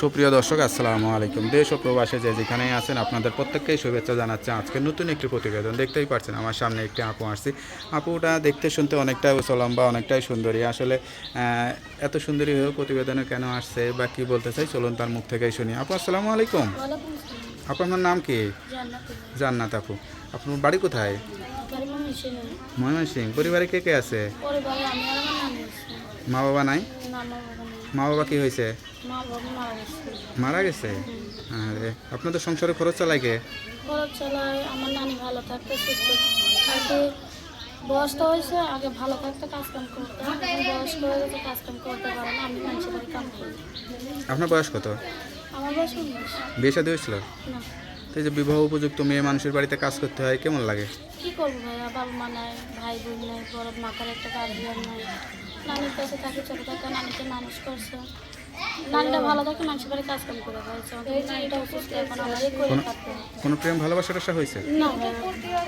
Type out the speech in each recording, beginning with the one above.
সুপ্রিয় দর্শক আসসালামু আলাইকুম। দেশ ও প্রবাসে যে যেখানেই আছেন আপনাদের প্রত্যেককেই শুভেচ্ছা জানাচ্ছে। আজকে নতুন একটি প্রতিবেদন দেখতেই পাচ্ছেন। আমার সামনে একটি আপু আসছি। আপুটা দেখতে শুনতে অনেকটাই উচলম্বা অনেকটাই সুন্দরী। আসলে এত সুন্দরী হয়েও প্রতিবেদনে কেন আসছে বা কি বলতে চাই চলুন তার মুখ থেকেই শুনি। আপু আসসালামু আলাইকুম। আপু আপনার নাম কি? জান্নাত আপু। আপনার বাড়ি কোথায়? ময়মনসিং পরিবারে কে কে আছে? মা বাবা নাই। মা বাবা কি হয়েছে? মারা গেছে। আরে আপনাদের সংসারে খরচ চালায় কে? খরচ চালায় আমার নানি ভালো থাকতে সুস্থ আগে বয়সটা হয়েছে আগে ভালো থাকতে কাজ কাম করতে। বয়স্ক হয়ে গেছে কাজ কাম করতে পারে না আমি মানুষের বাড়ি কাম করি। আপনার বয়স কত? আমার বয়স উনিশ। বিয়ে শাদী হয়েছিল? না। তো এই যে বিবাহ উপযুক্ত মেয়ে মানুষের বাড়িতে কাজ করতে হয় কেমন লাগে? কী করব ভাইয়া? বাবা মা নাই ভাই বোন নাই বড় মাথার একটা গার্জিয়ান নাই। নানির কাছে থাকি ছোটো থাকা নানিকে মানুষ করছে। নানিটা ভালো থাকে মানুষের বাড়ি কাজ করে হয়েছে আমাদের অসুস্থ এখন আমাদের করে থাকতে কোনো প্রেম ভালোবাসা টাসা হয়েছে? না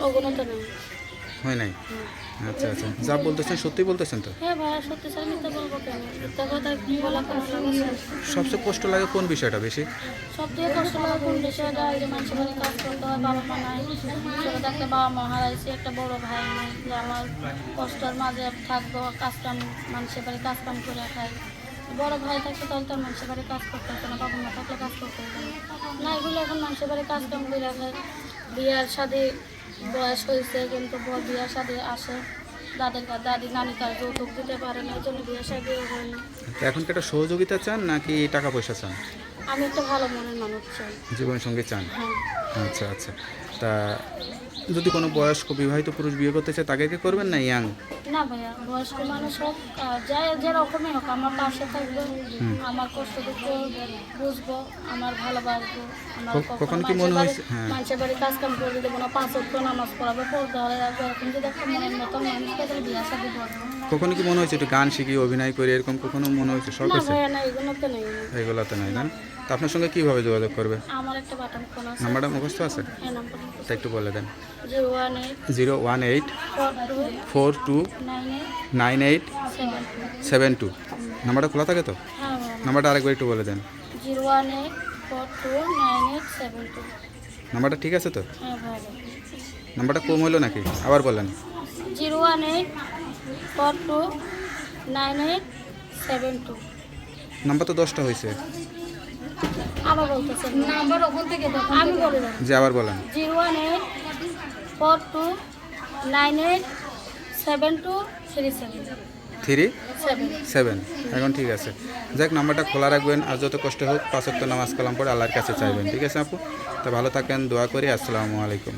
ওগুলো তো নেই। হয় নাই? আচ্ছা আচ্ছা। যা বলতেছেন সত্যি বলতেছেন তো? হ্যাঁ ভাইয়া সত্যি স্যার মিথ্যা বলব কেন? মিথ্যা কথা বলা সবচেয়ে কষ্ট লাগে কোন বিষয়টা বেশি? সব থেকে কষ্ট লাগে কোন বিষয়টা? যে মানুষের বাড়ি কাজ করতে হয় বাবা মা নাই। ছোটো থাকতে বাবা মা হারাইছে একটা বড় ভাই নাই। যে আমার কষ্টের মাঝে থাকব কাজ কাম মানুষের বাড়ি কাজ কাম করে খাই। বড় ভাই থাকতে তাহলে তো মানুষের বাড়ি কাজ করতে হতো না বাবা মা থাকলে কাজ করতে হতো না। এগুলো এখন মানুষের বাড়ি কাজ কাম করে খায়। বিয়ার সাথে বয়স হয়েছে কিন্তু বিয়ার সাথে আসে। দাদের দাদি নানি কার যৌতুক দিতে পারে না এই জন্য বিয়ের সাথে হয় না। এখন কি একটা সহযোগিতা চান নাকি টাকা পয়সা চান? আমি একটা ভালো মনের মানুষ চাই। জীবন সঙ্গী চান? হ্যাঁ। আচ্ছা আচ্ছা। তা যদি কোনো বয়স্ক বিবাহিত পুরুষ বিয়ে করতে চায় তাকে কি করবেন না ইয়াং? না ভাইয়া বয়স্ক মানুষ হোক যাই যেরকমই হোক আমার পাশে থাকবে আমার কষ্ট দুঃখ বুঝব আমার ভালোবাসবো আমার কখনো কি মনে হয়েছে- হ্যাঁ। মানুষের বাড়ি কাজ কাম করে দেবো না পাঁচ অক্ট নামাজ পড়াবে পড়তে হবে এরকম যদি একটা মনের মতো মানুষকে তাহলে বিয়ে করব কখনো কি মনে হয়েছে একটু গান শিখি অভিনয় করি এরকম কখনো মনে হয়েছে? শখ না হয়েছে এগুলোতে নেই। না? তা আপনার সঙ্গে কীভাবে যোগাযোগ করবে? আছে। নাম্বারটা মুখস্থ আছে? তা একটু বলে দেন। Zero one eight four two nine eight seven two. নাম্বারটা খোলা থাকে তো? হ্যাঁ নাম্বারটা আরেকবার একটু বলে দেন। নাম্বারটা ঠিক আছে তো? হ্যাঁ নাম্বারটা কম হলো নাকি? আবার বলেন। Zero one eight four two nine eight seven two. Number তো দশটা হয়েছে। আবার বলতেছেন নাম্বার ওখান থেকে আমি বলে দেবো। আবার বলেন। Zero one eight four two nine eight seven two three seven. Three? Seven. এখন ঠিক আছে। যাক নাম্বারটা খোলা রাখবেন। আর যত কষ্ট হোক পাঁচক্ত নামাজ কালাম পরে আল্লাহর কাছে চাইবেন। ঠিক আছে আপু? তা ভালো থাকেন দোয়া করি। আসসালামু আলাইকুম।